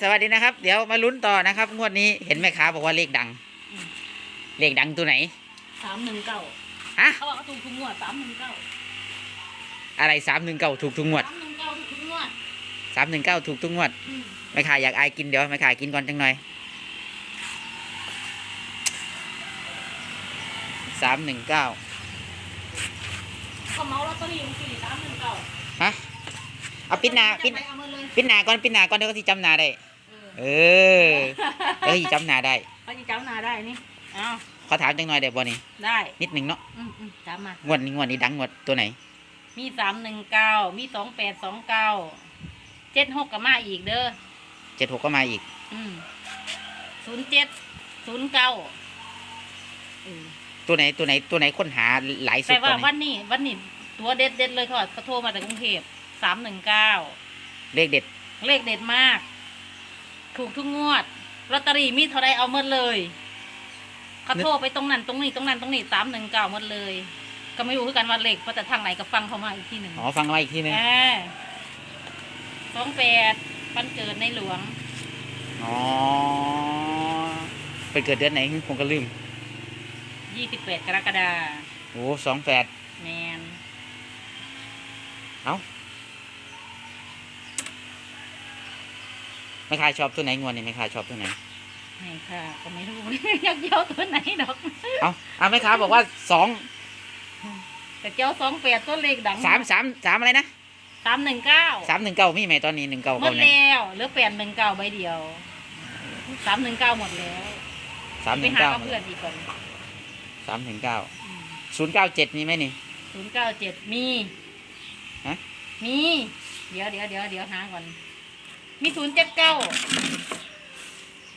สวัสดีนะครับ เดี๋ยวมาลุ้นต่อนะครับ งวดนี้เห็นแม่ค้าบอกว่าเลขดังอืมเลขดังตัวไหนสามหนึ่งเก้าฮะเขาบอกว่าถูกทุกงวดสามหนึ่งเก้าอะไรสามหนึ่งเก้าถูกทุกงวดสามหนึ่งเก้าถูกทุกงวดสามหนึ่งเก้าถูกทุกงวดอืมแม่ค้าอยากอายกินเดี๋ยวแม่ค้ากินก่อนจังหน่อยสามหนึ่งเก้าก็เมาลอตเตอรี่มันสี่สามหนึ่งเก้าฮะเอาปิดหนาปิด เอามาเลยปิดหนาก่อนปิดหนาก่อนเดี๋ยวก็สิจำหนาได้ เออ เออเดี๋ยวสิจำหนาได้เขาจะจำหนาได้นี่เอาขอถามจังหน่อยได้บ่นี่ได้นิดหนึ่งเนาะอืมอืมจำมางวดนี้งวดนี้ดังงวดตัวไหน มีสามหนึ่งเก้ามีสองแปดสองเก้าเจ็ดหกกับมาอีกเด้อเจ็ดหกก็มาอีก อืมศูนย์เจ็ดศูนย์เก้าเออตัวไหนตัวไหนตัวไหนค้นหาหลายสุแต่ดว่าตัวไหนวันนี้วันนี้ตัวเด็ดเด็ดๆเลยเขาเขาโทรมาจากกรุงเทพสามหนึ่งเก้าเลขเด็ดเลขเด็ดมาก ถูกทุกงวดลอตเตอรี่มีเท่าไรเอาหมดเลยเขาโทรไปตรงนั้นตรงนี้ตรงนั้นตรงนี้สามหนึ่งเก้าหมดเลย ก็ไม่รู้คือกันว่าเลขเพราะแต่ทางไหนก็ฟังเขามาอีกทีหนึ่งอ๋อฟังมาอีกทีนึงสองแปดปันเกิดในหลวงอ๋อเป็นเกิดเดือนไหนผมก็ลืมยี่สิบแปดกรกฎาโอ้สองแปดแมนเอ้า ม่ค้าชอบตัวไหนงวดนี่แม่ค้าชอบตัวไหนไม่ค่ะก็ไม่รู้ อยากเจ้าตัวไหนดอกเอ้าเอาแม่ค้าบอกว่าสองแต่เจ้าสองแปดตัวเลขดังสามสามสามอะไรนะสามหนึ่งเก้าสามหนึ่งเก้ามีไหมตอนนี้หนึ่งเก้าหมเก้าดไหนแล้วเหลือแปดหนึ่งเก้าใบเดียวสามหนึ่งเก้าหมดแล้วสามหไปนึ่งหาเก้ากับเพื่อนอีกคนสามหนึ่งเก้าศูนย์เก้าเจ็ดมีไหมนี่ศูนย์เก้าเจ็ดมีฮะมี เดี๋ยวเดี๋ยวเดี๋ยวเดี๋ยวหาก่อน มีศูนย์เจ็ดเก้า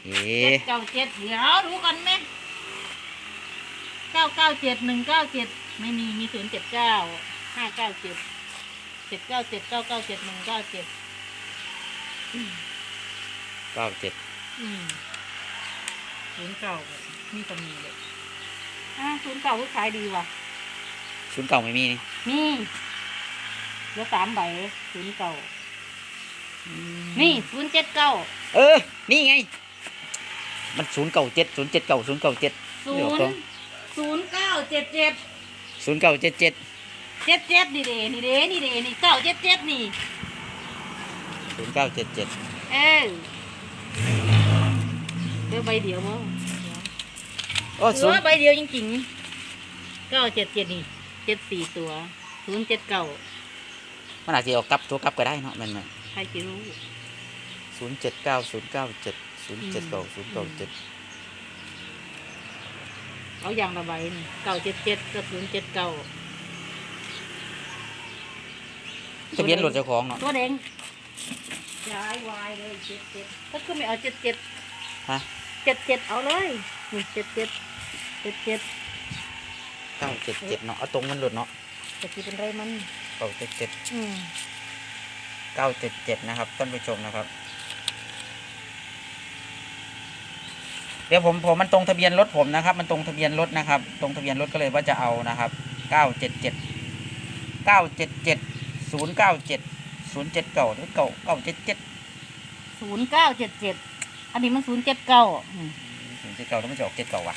เอ๊เจ็ะดเก้าเจ็ดเดี๋ยวดูก่อนไหมเก้าเก้าเจ็ดหนึ่งเก้าเจ็ดไม่มีมีศูนย์เจ็ดเก้าห้าเก้าเจ็ดเจ็ดเก้าเจ็ดเก้าเก้าเจ็ดหนึ่งเก้าเจ็ดเก้าเจ็ดอืมศูนย์เก้ามีตำหนิเลยอ่าศูนย์เก้าคือขายดีว่ะศูนย์เก้าไม่มีนี่มีเหลือสามใบศูนย์เก้า นี่ศูนย์เจ็ดเก้าเออ นี่ไง มันศูนย์เก้าเจ็ดศูนย์เจ็ดเก้าศูนย์เก้าเจ็ดศูเดี๋ยวนก่อนย์ศูนย์เก้าเจ็ดเจ็ดศูนย์เก้าเจ็ดเจ็ดเจ็ดเจ็ดนี่เด้นี่เด้นี่เด้นี่เก้าเจ็ดเจ็ดนี่ศูนย์เก้าเจ็ดเจ็ดเออเดี๋ยวใบเดียวมั้งโอ้เหศูลืนอย์ใบเดียวจริงๆเก้าเจ็ดเจ็ดนี่เจ็ดสี่ตัวศูนย์เจ็ดเก้ามันอาจจะออกกลับตัวกลับก็ได้เนาะแมันมันใค รจะรู้ ศูนย์เจ็ดเก้าศูนย์เก้าเจ็ดศูนย์เจ็ดเก้าศูนย์เก้าเจ็ดเอาอย่างละใบนี่เก้าเจ็ดเจ็ดกับศูนย์เจ็ดเก้าทะเบียนรถเจ้าของเนาะตัวแดงย้ายวายเลยเจ็ดเจ็ดก็คือไม่เอาเจ็ดเจ็ดฮะเจ็ดเจ็ดเอาเลยนี่เจ็ดเจ็ดเจ็ดเจ็ดเก้าเจ็ดเจ็ดเนาะเอาตรงมันรถเนาะจะกี่เป็นไรมันเก้าเจ็ดเจ็ดอืม เก้าเจ็ดเจ็ดนะครับท่านผู้ชมนะครับ เดี๋ยวผมผมมันตรงทะเบียนรถผมนะครับ มันตรงทะเบียนรถนะครับ ตรงทะเบียนรถก็เลยว่าจะเอานะครับเก้าเจ็ดเจ็ดเก้าเจ็ดเจ็ดศูนย์เก้าเจ็ดศูนย์เจ็ดเก้าหรือเก้าเก้าเจ็ดเจ็ดศูนย์เก้าเจ็ดเจ็ดอันนี้มันศูนย์เจ็ดเก้าศูนย์เจ็ดเก้าแล้วมันจะออกเจ็ดเก้าว่ะ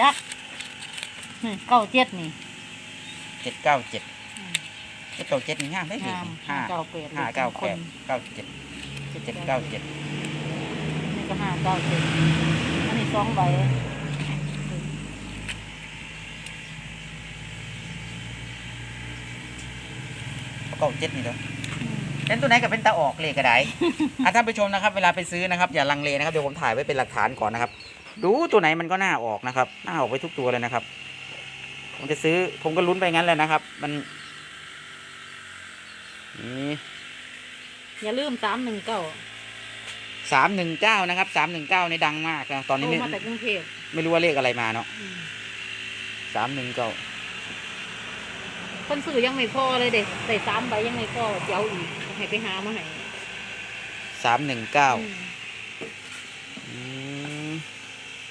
จักเก้าเจ็ดนี่เจ็ด เก้าเจ็ดอืมเจ็ดเก้าเจ็ดนี่งามได้เลยงามห้าเก้าแปดห้าเก้าแปดเก้าเจ็ดเจ็ดเก้าเจ็ดนี่ก็ห้าเก้าเจ็ดอันนี้สองใบเก้าเจ็ดนี่เด้อเป็นตัวไหนก็เป็นตาออกเลยก็ได้อะท่านผู้ชมนะครับ เวลาไปซื้อนะครับ อย่าลังเลนะครับ เดี๋ยวผมถ่ายไว้เป็นหลักฐานก่อนนะครับ ดูตัวไหนมันก็น่าออกนะครับน่าออกไปทุกตัวเลยนะครับ ผมจะซื้อผมก็ลุ้นไปงั้นแหละนะครับ มัน นี่อย่าลืมสามหนึ่งเก้าสามหนึ่งเก้านะครับสามหนึ่งเก้านี่ดังมากนะตอนโทนี้รไม่มาจากกรุงเทพไม่รู้ว่าเลขอะไรมาเนาะอืมสามหนึ่งเก้าคนซื้อยังไม่พอเลยเด็กใส่สามใบยังไม่พอเดี๋ยวอีกให้ไปหามาให้สามหนึ่งเก้าอืม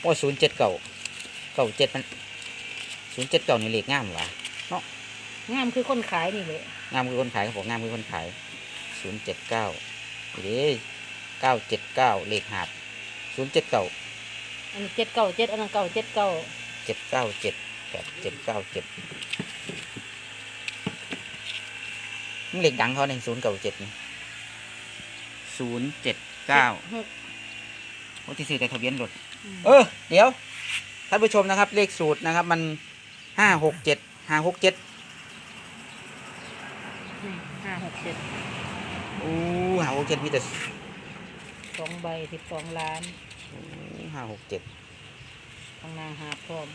โอ้ศูนย์เจ็ดเก้าเก้าเจ็ดมันศูนย์เจ็ดเก้านี่เลขงามหรอ งามคือคนขายนี่เลยงามคือคนขายครับผมงามคือคนขายศูนย์เจ็ดเก้าเด้เก้าเจ็ดเก้าเลขหาบศูนย์เจ็ดเก้าอันนี้เจ็ดเก้าเจ็ดอันนั้นเก้าเจ็ดเก้าเจ็ดเก้าเจ็ดแปดเจ็ดเก้าเจ็ดมันเลขดังเขาในศูนย์เก้าเจ็ดนี่ศูนย์เจ็ดเก้าหกวันที่สี่แต่ทะเบียนรถมเออ เดี๋ยวท่านผู้ชมนะครับ เลขสูตรนะครับ มันห้าหกเจ็ดห้าหกเจ็ด นี่ห้าหกเจ็ดอู้ห้าหกเจ็ดมีแต่สองใบสิบสองล้านห้าหกเจ็ดข้างหน้าหาพร้อม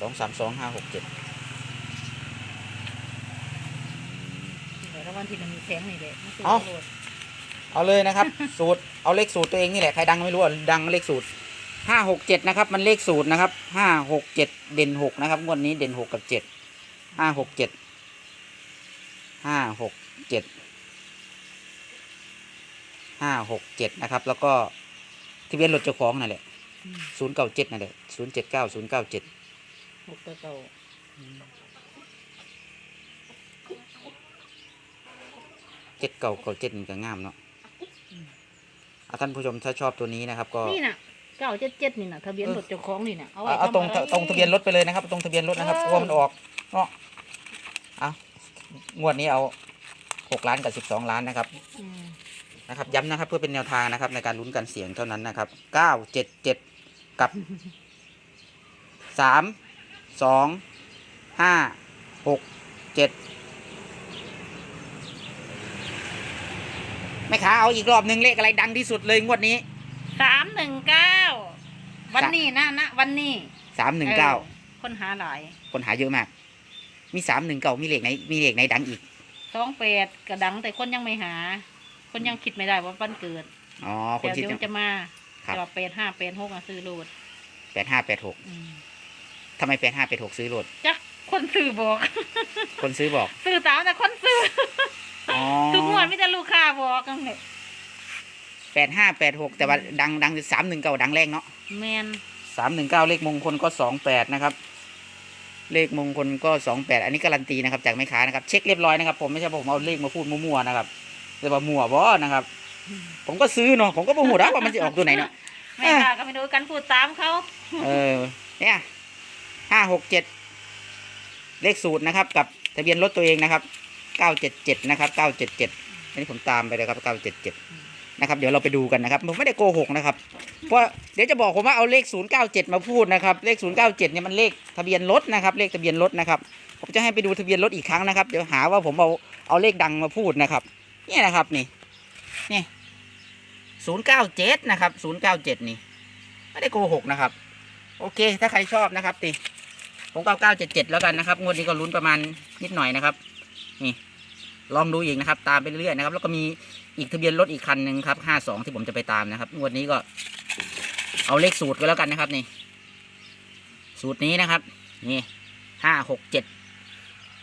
สองสามสองห้าหกเจ็ดแล้ววันที่หนึ่งมีแสงนี่แหละมันคือเอ้าตำรวจเอาเลยนะครับ สูตรเอาเลขสูตรตัวเองนี่แหละใครดังไม่รู้อะดังเลขสูตรห้าหกเจ็ดนะครับ มันเลขสูตรนะครับห้าหกเจ็ดเด่นหกนะครับงวดนี้เด่นหกกับเจ็ดห้าหกเจ็ด ห้าหกเจ็ดห้าหกเจ็ดนะครับ แล้วก็ทะเบียนรถเจ้าของนั่นแหละอืมศูนย์เก้าเจ็ดนั่นแหละศูนย์เจ็ดเก้าศูนย์เก้าเจ็ดหกตัวเก่าเจ็ดเก้าเก้าเจ็ดมันก็งามเนาะอะท่านผู้ชมถ้าชอบตัวนี้นะครับ ก็นี่น่ะเก้าเจ็ดเจ็ดนี่น่ะทะเบียนรถเจ้าของนี่น่ะเอาไว้เอาเอาตรงทำอะไรตรงทะเบียนรถไปเลยนะครับ ตรงทะเบียนรถนะครับกลัวมันออกเนาะเอา งวดนี้เอาหกล้านกับสิบสองล้านนะครับอืมนะครับ ย้ำนะครับ เพื่อเป็นแนวทางนะครับ ในการลุ้นการเสียงเท่านั้นนะครับเก้าเจ็ดเจ็ดกับสามสองห้าหกเจ็ดแม่ค้าเอาอีกรอบหนึ่งเลขอะไรดังที่สุดเลยงวดนี้สามหนึ่งเก้าวันนี้นะนะวันนี้สามหนึ่งเก้าออคนหาหลาย คนหาเยอะมาก มีสามหนึ่งเก้ามีเลขไหนมีเลขไหนดังอีกสองแปดกระดังแต่คนยังไม่หา คนยังคิดไม่ได้ว่าวันเกิดอ๋อคนแต่ที่เดี๋ยวจะมาครับแต่ว่าแปดห้าแปดหกอะซื้อโหลดแปดห้าแปดหกอืมทำไมแปดห้าแปดหกซื้อรถจักคนซื้อบอก คนซื้อบอกซื้อตามแต่คนซื้ออ๋อทุกงวดไมแต่ได้ลูกค้าบอกกันเลยแปดห้าแปดหกแต่ว่าดังดังสามหนึ่งเก้าดังแรงเนาะแมนสามหนึ่งเก้าเลขมงคลก็สองแปดนะครับ เลขมงคลก็สองแปดอันนี้การันตีนะครับจากแม่ค้านะครับเช็คเรียบร้อยนะครับผมไม่ใช่ว่าผมเอาเลขมาพูดมั่วๆนะครับแต่ว่ามั่วบ่นะครับ ผมก็ซื้อเนาะผมก็บ่หูนะว่ามันจะออกตัวไหนเนาะไม่ค่ะก็ไม่รู้กันพูดตามเขาเออเนี่ยห้าหกเจ็ดเลขสูตรนะครับ กับทะเบียนรถตัวเองนะครับเก้าเจ็ดเจ็ดนะครับเก้าเจ็ดเจ็ดอันนี้ผมตามไปเลยครับเก้าเจ็ดเจ็ด นะครับเดี๋ยวเราไปดูกันนะครับผมไม่ได้โกหกนะครับเพราะเดี๋ยวจะบอกผมว่าเอาเลขศูนย์เก้าเจ็ดมาพูดนะครับเลขศูนย์เก้าเจ็ดนี่ยมันเลขทะเบียนรถนะครับ เลขทะเบียนรถนะครับผมจะให้ไปดูทะเบียนรถอีกครั้งนะครับเดี๋ยวหาว่าผมเอาเอาเลขดังมาพูดนะครับนี่นะครับนี่นี่ศูนย์เก้าเจ็ดนะครับศูนย์เก้าเจ็ดนี่ ไม่ได้โกหกนะครับ โอเค ถ้าใครชอบนะครับติผมก็เก้าเจ็ดเจ็ดแล้วกันนะครับงวดนี้ก็ลุ้นประมาณนิดหน่อยนะครับ นี่ ลองดูอีกนะครับ ตามไปเรื่อยๆนะครับ แล้วก็มีอีกทะเบียนรถอีกคันหนึ่งครับห้าสองที่ผมจะไปตามนะครับงวดนี้ก็เอาเลขสูตรก็แล้วกันนะครับนี่ สูตรนี้นะครับ นี่ห้าหกเจ็ด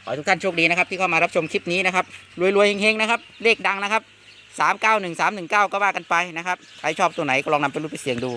ขอทุกท่านโชคดีนะครับ ที่เข้ามารับชมคลิปนี้นะครับรวยๆเฮงๆนะครับ เลขดังนะครับสามเก้าหนึ่งสามหนึ่งเก้าก็ว่ากันไปนะครับใครชอบตัวไหนก็ลองนำไปรุ่นไปเสี่ยงดู